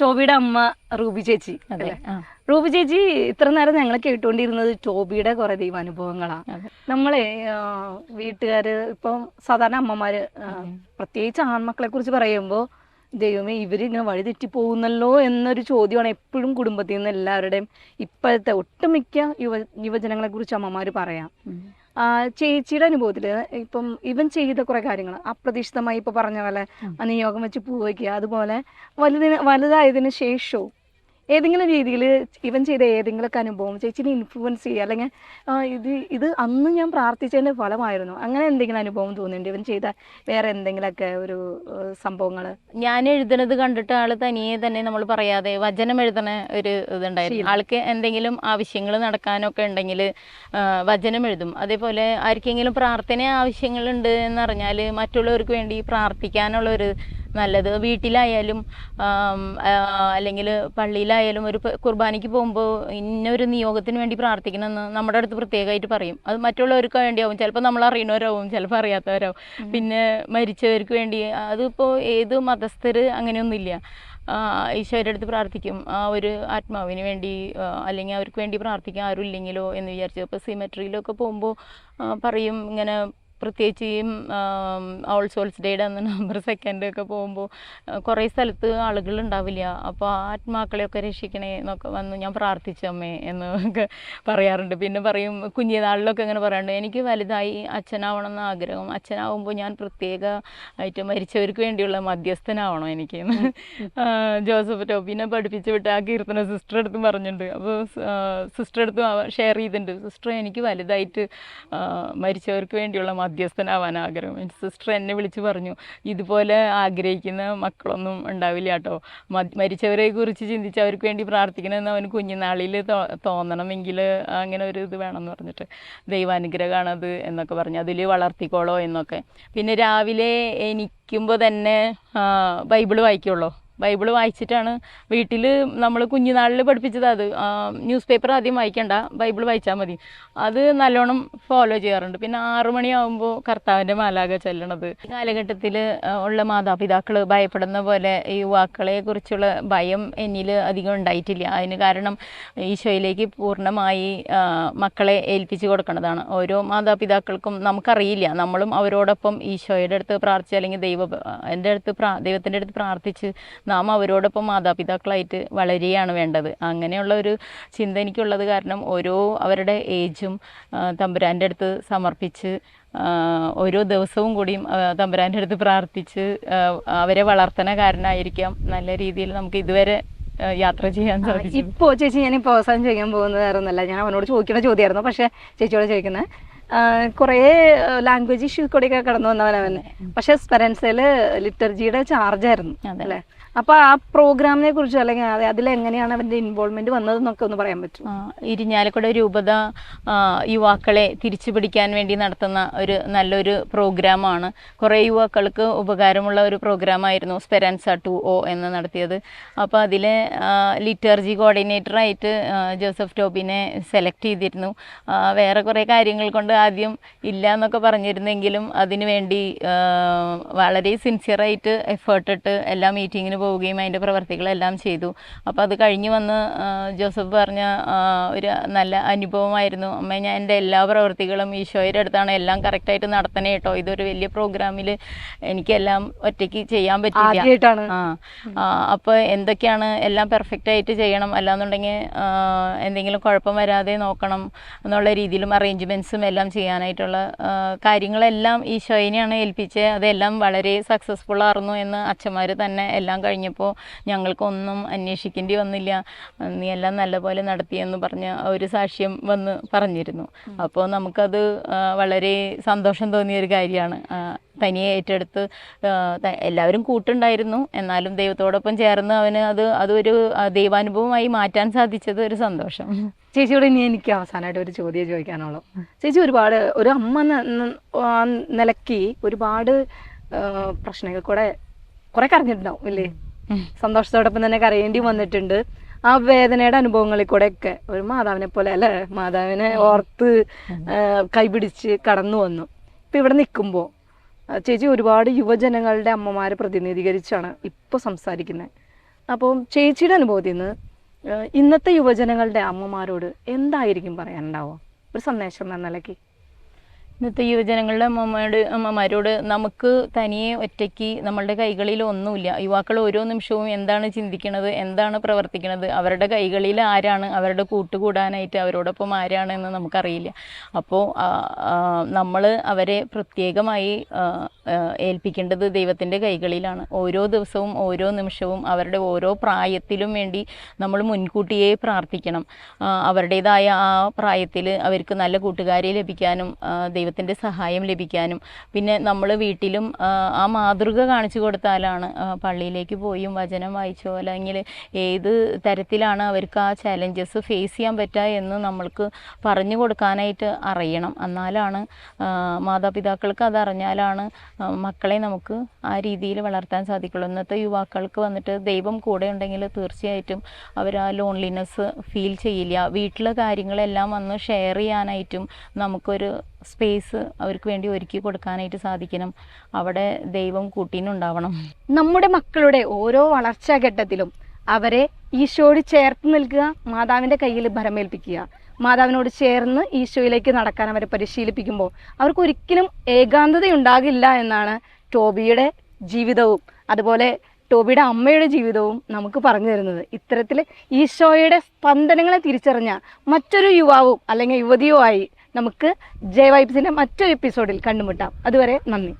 ടോബിയുടെ അമ്മ റൂബി ചേച്ചി. അതെ. അല്ലേ? റൂബി ചേച്ചി ഇത്ര നേരം ഞങ്ങൾ കേട്ടുകൊണ്ടിരുന്നത് ടോബിയുടെ കുറെ ദൈവാനുഭവങ്ങളാണ്. നമ്മളെ വീട്ടുകാർ വീട്ടുകാര് ഇപ്പം സാധാരണ അമ്മമാര് പ്രത്യേകിച്ച് ആൺമക്കളെ കുറിച്ച് പറയുമ്പോൾ ദൈവമേ ഇവർ ഇങ്ങനെ വഴി തെറ്റി പോകുന്നല്ലോ എന്നൊരു ചോദ്യമാണ് എപ്പോഴും കുടുംബത്തിൽ നിന്ന് എല്ലാവരുടെയും ഇപ്പോഴത്തെ ഒട്ടുമിക്ക യുവ യുവജനങ്ങളെ കുറിച്ച് അമ്മമാര് പറയാം. ചേച്ചിയുടെ അനുഭവത്തിൽ ഇപ്പം ഇവൻ ചെയ്ത കുറെ കാര്യങ്ങൾ അപ്രതീക്ഷിതമായി ഇപ്പൊ പറഞ്ഞ പോലെ നിയോഗം വെച്ച് പൂ വയ്ക്കുക അതുപോലെ വലുതിന് വലുതായതിനു ശേഷവും ഏതെങ്കിലും രീതിയിൽ ഇവൻ ചെയ്ത ഏതെങ്കിലുമൊക്കെ അനുഭവം ചേച്ചിനെ ഇൻഫ്ലുവൻസ് ചെയ്യുക അല്ലെങ്കിൽ ഇത് ഇത് അന്ന് ഞാൻ പ്രാർത്ഥിച്ചതിന്റെ ഫലമായിരുന്നു. അങ്ങനെ എന്തെങ്കിലും അനുഭവം തോന്നുന്നുണ്ട് ഇവൻ ചെയ്ത വേറെ എന്തെങ്കിലുമൊക്കെ ഒരു സംഭവങ്ങൾ ഞാൻ എഴുതുന്നത് കണ്ടിട്ട് ആൾ തനിയെ തന്നെ നമ്മൾ പറയാതെ വചനം എഴുതണ ഒരു ഇതുണ്ടായിരുന്നു. ആൾക്ക് എന്തെങ്കിലും ആവശ്യങ്ങൾ നടക്കാനൊക്കെ ഉണ്ടെങ്കിൽ വചനം എഴുതും. അതേപോലെ ആർക്കെങ്കിലും പ്രാർത്ഥന ആവശ്യങ്ങളുണ്ട് എന്നറിഞ്ഞാൽ മറ്റുള്ളവർക്ക് വേണ്ടി പ്രാർത്ഥിക്കാനുള്ള ഒരു നല്ലത്. വീട്ടിലായാലും അല്ലെങ്കിൽ പള്ളിയിലായാലും ഒരു കുർബാനയ്ക്ക് പോകുമ്പോൾ ഇന്നൊരു നിയോഗത്തിന് വേണ്ടി പ്രാർത്ഥിക്കണമെന്ന് നമ്മുടെ അടുത്ത് പ്രത്യേകമായിട്ട് പറയും. അത് മറ്റുള്ളവർക്ക് വേണ്ടിയാവും. ചിലപ്പോൾ നമ്മൾ അറിയണവരാവും ചിലപ്പോൾ അറിയാത്തവരാവും. പിന്നെ മരിച്ചവർക്ക് വേണ്ടി അതിപ്പോൾ ഏത് മതസ്ഥർ അങ്ങനെയൊന്നുമില്ല. ഈശോയുടെ അടുത്ത് പ്രാർത്ഥിക്കും. ആ ഒരു ആത്മാവിന് വേണ്ടി അല്ലെങ്കിൽ അവർക്ക് വേണ്ടി പ്രാർത്ഥിക്കാൻ ആരും ഇല്ലെങ്കിലോ എന്ന് വിചാരിച്ചു. അപ്പോൾ സിമെട്രിയിലൊക്കെ പോകുമ്പോൾ പറയും ഇങ്ങനെ പ്രത്യേകിച്ച് ഈ ഓൾ സോൾസ് ഡേയുടെ അന്ന് നവംബർ സെക്കൻഡ് ഒക്കെ പോകുമ്പോൾ കുറേ സ്ഥലത്ത് ആളുകൾ ഉണ്ടാവില്ല. അപ്പോൾ ആ ആത്മാക്കളെയൊക്കെ രക്ഷിക്കണേ എന്നൊക്കെ വന്ന് ഞാൻ പ്രാർത്ഥിച്ചു അമ്മേ എന്നൊക്കെ പറയാറുണ്ട്. പിന്നെ പറയും കുഞ്ഞിനാളിലൊക്കെ അങ്ങനെ പറയാറുണ്ട് എനിക്ക് വലുതായി അച്ഛനാവണം എന്ന് ആഗ്രഹം. അച്ഛനാവുമ്പോൾ ഞാൻ പ്രത്യേക ആയിട്ട് മരിച്ചവർക്ക് വേണ്ടിയുള്ള മധ്യസ്ഥനാവണം എനിക്ക് ജോസഫ് ടോബിനെ പഠിപ്പിച്ച് വിട്ട് ആ കീർത്തന സിസ്റ്റർ അടുത്തും പറഞ്ഞിട്ടുണ്ട്. അപ്പോൾ സിസ്റ്റർ അടുത്തും ഷെയർ ചെയ്തിട്ടുണ്ട്. സിസ്റ്റർ എനിക്ക് വലുതായിട്ട് മരിച്ചവർക്ക് വേണ്ടിയുള്ള മധ്യസ്ഥനാവാൻ ആഗ്രഹം. എന്റെ സിസ്റ്റർ എന്നെ വിളിച്ച് പറഞ്ഞു ഇതുപോലെ ആഗ്രഹിക്കുന്ന മക്കളൊന്നും ഉണ്ടാവില്ല കേട്ടോ മരിച്ചവരെ കുറിച്ച് ചിന്തിച്ച് അവർക്ക് വേണ്ടി പ്രാർത്ഥിക്കണമെന്ന് അവന് കുഞ്ഞുനാളിൽ തോന്നണമെങ്കിൽ അങ്ങനെ ഒരു ഇത് വേണമെന്ന് പറഞ്ഞിട്ട് ദൈവാനുഗ്രഹമാണത് എന്നൊക്കെ പറഞ്ഞു. അതിൽ വളർത്തിക്കോളോ എന്നൊക്കെ. പിന്നെ രാവിലെ എനിക്കുമ്പോൾ തന്നെ ബൈബിൾ വായിക്കുള്ളൂ ബൈബിൾ വായിച്ചിട്ടാണ്. വീട്ടിൽ നമ്മൾ കുഞ്ഞുനാളിൽ പഠിപ്പിച്ചത് അത്. ന്യൂസ് പേപ്പർ ആദ്യം വായിക്കണ്ട. ബൈബിൾ വായിച്ചാൽ മതി. അത് നല്ലോണം ഫോളോ ചെയ്യാറുണ്ട്. പിന്നെ ആറു മണിയാവുമ്പോൾ കർത്താവിന്റെ മാലാക ചെല്ലണത്. കാലഘട്ടത്തിൽ ഉള്ള മാതാപിതാക്കൾ ഭയപ്പെടുന്ന പോലെ ഈ യുവാക്കളെ കുറിച്ചുള്ള ഭയം എന്നിൽ അധികം ഉണ്ടായിട്ടില്ല. അതിന് കാരണം ഈശോയിലേക്ക് പൂർണമായി മക്കളെ ഏൽപ്പിച്ചു കൊടുക്കുന്നതാണ് ഓരോ മാതാപിതാക്കൾക്കും നമുക്കറിയില്ല. നമ്മളും അവരോടൊപ്പം ഈശോയുടെ അടുത്ത് പ്രാർത്ഥിച്ച് അല്ലെങ്കിൽ ദൈവ എന്റെ അടുത്ത് പ്രാ ദൈവത്തിന്റെ അടുത്ത് പ്രാർത്ഥിച്ച് നാം അവരോടൊപ്പം മാതാപിതാക്കളായിട്ട് വളരുകയാണ് വേണ്ടത്. അങ്ങനെയുള്ള ഒരു ചിന്ത എനിക്കുള്ളത് കാരണം ഓരോ അവരുടെ ഏജും തമ്പുരാന്റെ അടുത്ത് സമർപ്പിച്ച് ഓരോ ദിവസവും കൂടിയും തമ്പുരാന്റെ അടുത്ത് പ്രാർത്ഥിച്ച് അവരെ വളർത്തന കാരനായിരിക്കാം. നല്ല രീതിയിൽ നമുക്ക് ഇതുവരെ യാത്ര ചെയ്യാൻ സാധിക്കും ഇപ്പോൾ ചേച്ചി ഞാൻ ഇപ്പോൾ അവസാനം ചോദിക്കാൻ പോകുന്നത് വേറെ ഒന്നല്ല ഞാൻ അവനോട് ചോദിക്കുന്ന ചോദ്യമായിരുന്നു. പക്ഷേ ചേച്ചിയോട് ചോദിക്കുന്നത് കുറേ ലാംഗ്വേജ് ഇഷ്യൂസ് കൂടെയൊക്കെ കടന്നു വന്നവനവനെ പക്ഷെ സ്പെറൻസയിൽ ലിറ്റർജിയുടെ ചാർജ് ആയിരുന്നു അതെ. അല്ലേ? അപ്പൊ ആ പ്രോഗ്രാമിനെ കുറിച്ച് അല്ലെങ്കിൽ അതിൽ എങ്ങനെയാണ് അവന്റെ ഇൻവോൾവ്മെന്റ് വന്നതെന്നൊക്കെ ഒന്ന് പറയാൻ പറ്റും ഇരിഞ്ഞാലക്കുട രൂപത യുവാക്കളെ തിരിച്ചു പിടിക്കാൻ വേണ്ടി നടത്തുന്ന ഒരു നല്ലൊരു പ്രോഗ്രാമാണ് കുറേ യുവാക്കൾക്ക് ഉപകാരമുള്ള ഒരു പ്രോഗ്രാമായിരുന്നു സ്പെരൻസ ടു ഒ എന്ന് നടത്തിയത്. അപ്പോൾ അതിലെ ലിറ്റർജി കോർഡിനേറ്ററായിട്ട് ജോസഫ് ടോബിനെ സെലക്ട് ചെയ്തിരുന്നു. വേറെ കുറേ കാര്യങ്ങൾ കൊണ്ട് ആദ്യം ഇല്ല എന്നൊക്കെ പറഞ്ഞിരുന്നെങ്കിലും അതിനു വേണ്ടി വളരെ സിൻസിയറായിട്ട് എഫേർട്ടിട്ട് എല്ലാ മീറ്റിങ്ങിന് പോവുകയും അതിന്റെ പ്രവർത്തികളെല്ലാം ചെയ്തു. അപ്പോൾ അത് കഴിഞ്ഞ് വന്ന് ജോസഫ് പറഞ്ഞ ഒരു നല്ല അനുഭവമായിരുന്നു. അമ്മ ഞാൻ എന്റെ എല്ലാ പ്രവർത്തികളും ഈശോയുടെ അടുത്താണ് എല്ലാം കറക്റ്റായിട്ട് നടത്തണേ കേട്ടോ ഇതൊരു വലിയ പ്രോഗ്രാമിൽ എനിക്കെല്ലാം ഒറ്റയ്ക്ക് ചെയ്യാൻ പറ്റില്ല. ആ, അപ്പോൾ എന്തൊക്കെയാണ് എല്ലാം പെർഫെക്റ്റ് ആയിട്ട് ചെയ്യണം? അല്ലാന്നുണ്ടെങ്കിൽ എന്തെങ്കിലും കുഴപ്പം വരാതെ നോക്കണം എന്നുള്ള രീതിയിലും അറേഞ്ച്മെന്റ്സും എല്ലാം ചെയ്യാനായിട്ടുള്ള കാര്യങ്ങളെല്ലാം കാര്യങ്ങളെല്ലാം ഈശോയിനെയാണ് ഏൽപ്പിച്ചത് അതെല്ലാം വളരെ സക്സസ്ഫുൾ ആയിരുന്നു എന്ന് അച്ഛന്മാർ തന്നെ എല്ലാം കഴിഞ്ഞപ്പോൾ ഞങ്ങൾക്കൊന്നും അന്വേഷിക്കേണ്ടി വന്നില്ല. നീ എല്ലാം നല്ലപോലെ നടത്തിയെന്ന് പറഞ്ഞ ഒരു സാക്ഷ്യം വന്ന് പറഞ്ഞിരുന്നു. അപ്പോൾ നമുക്കത് വളരെ സന്തോഷം തോന്നിയ ഒരു കാര്യമാണ്. തനിയെ ഏറ്റെടുത്ത് എല്ലാവരും കൂട്ടുണ്ടായിരുന്നു. എന്നാലും ദൈവത്തോടൊപ്പം ചേർന്ന് അവന് അത് അതൊരു ദൈവാനുഭവമായി മാറ്റാൻ സാധിച്ചത് ഒരു സന്തോഷം. ചേച്ചിയോട് ഇനി എനിക്ക് അവസാനമായിട്ട് ഒരു ചോദ്യം ചോദിക്കാനുള്ളൂ. ചേച്ചി ഒരുപാട് ഒരു അമ്മ നിലയ്ക്ക് ഒരുപാട് പ്രശ്നങ്ങൾ കൂടെ കുറെ കരഞ്ഞിട്ടുണ്ടാവും ഇല്ലേ? സന്തോഷത്തോടൊപ്പം തന്നെ കരയേണ്ടി വന്നിട്ടുണ്ട്. ആ വേദനയുടെ അനുഭവങ്ങളിൽ കൂടെ ഒക്കെ ഒരു മാതാവിനെ പോലെ അല്ലെ? മാതാവിനെ ഓർത്ത് കൈപിടിച്ച് കടന്നു വന്നു. ഇപ്പൊ ഇവിടെ നിൽക്കുമ്പോൾ ചേച്ചി ഒരുപാട് യുവജനങ്ങളുടെ അമ്മമാരെ പ്രതിനിധീകരിച്ചാണ് ഇപ്പൊ സംസാരിക്കുന്നത് അപ്പം ചേച്ചിയുടെ അനുഭവത്തിൽ നിന്ന് ഇന്നത്തെ യുവജനങ്ങളുടെ അമ്മമാരോട് എന്തായിരിക്കും പറയാനുണ്ടാവുക? ഒരു സന്ദേശം എന്ന നിലയ്ക്ക്. ഇന്നത്തെ യുവജനങ്ങളുടെ അമ്മമാരോട് അമ്മമാരോട് നമുക്ക് തനിയെ ഒറ്റയ്ക്ക് നമ്മളുടെ കൈകളിൽ ഒന്നുമില്ല. യുവാക്കൾ ഓരോ നിമിഷവും എന്താണ് ചിന്തിക്കുന്നത് എന്താണ് പ്രവർത്തിക്കുന്നത് അവരുടെ കൈകളിൽ ആരാണ്? അവരുടെ കൂട്ടുകൂടാനായിട്ട് അവരോടൊപ്പം ആരാണ് എന്ന് നമുക്കറിയില്ല. അപ്പോൾ നമ്മൾ അവരെ പ്രത്യേകമായി ഏൽപ്പിക്കേണ്ടത് ദൈവത്തിന്റെ കൈകളിലാണ്. ഓരോ ദിവസവും ഓരോ നിമിഷവും അവരുടെ ഓരോ പ്രായത്തിലും വേണ്ടി നമ്മൾ മുൻകൂട്ടിയേ പ്രാർത്ഥിക്കണം. അവരുടേതായ ആ പ്രായത്തിൽ അവർക്ക് നല്ല കൂട്ടുകാരെ ലഭിക്കാനും ആ, ദൈവത്തിന്റെ സഹായം ലഭിക്കാനും പിന്നെ നമ്മൾ വീട്ടിലും ആ, മാതൃക കാണിച്ചു കൊടുത്താലാണ് പള്ളിയിലേക്ക് പോയും വചനം വായിച്ചോ അല്ലെങ്കിൽ ഏത് തരത്തിലാണ് അവർക്ക് ആ ചാലഞ്ചസ് ഫേസ് ചെയ്യാൻ പറ്റുക എന്ന് നമ്മൾക്ക് പറഞ്ഞു കൊടുക്കാനായിട്ട് അറിയണം. എന്നാലാണ് മാതാപിതാക്കൾക്ക് അതറിഞ്ഞാലാണ് മക്കളെ നമുക്ക് ആ രീതിയിൽ വളർത്താൻ സാധിക്കുള്ളൂ. ഇന്നത്തെ യുവാക്കൾക്ക് വന്നിട്ട് ദൈവം കൂടെ ഉണ്ടെങ്കിൽ തീർച്ചയായിട്ടും അവർ ആ ലോൺലിനെസ് ഫീൽ ചെയ്യില്ല. വീട്ടിലെ കാര്യങ്ങളെല്ലാം വന്ന് ഷെയർ ചെയ്യാനായിട്ടും നമുക്കൊരു സ്പേസ് അവർക്ക് വേണ്ടി ഒരുക്കി കൊടുക്കാനായിട്ട് സാധിക്കണം. അവിടെ ദൈവം കൂട്ടിനുണ്ടാവണം. നമ്മുടെ മക്കളുടെ ഓരോ വളർച്ചാ ഘട്ടത്തിലും അവരെ ഈശോയോട് ചേർത്ത് നിൽക്കുക മാതാവിന്റെ കയ്യിൽ ഭരമേൽപ്പിക്കുക. മാതാവിനോട് ചേർന്ന് ഈശോയിലേക്ക് നടക്കാൻ അവരെ പരിശീലിപ്പിക്കുമ്പോൾ അവർക്ക് ഒരിക്കലും ഏകാന്തത ഉണ്ടാകില്ല എന്നാണ് ടോബിയുടെ ജീവിതവും അതുപോലെ ടോബിയുടെ അമ്മയുടെ ജീവിതവും നമുക്ക് പറഞ്ഞു തരുന്നത്. ഇത്തരത്തിൽ ഈശോയുടെ സ്പന്ദനങ്ങളെ തിരിച്ചറിഞ്ഞ മറ്റൊരു യുവാവും അല്ലെങ്കിൽ യുവതിയോ ആയി നമുക്ക് ജെ വൈബ്സിന്റെ മറ്റൊരു എപ്പിസോഡിൽ കണ്ടുമുട്ടാം. അതുവരെ നന്ദി.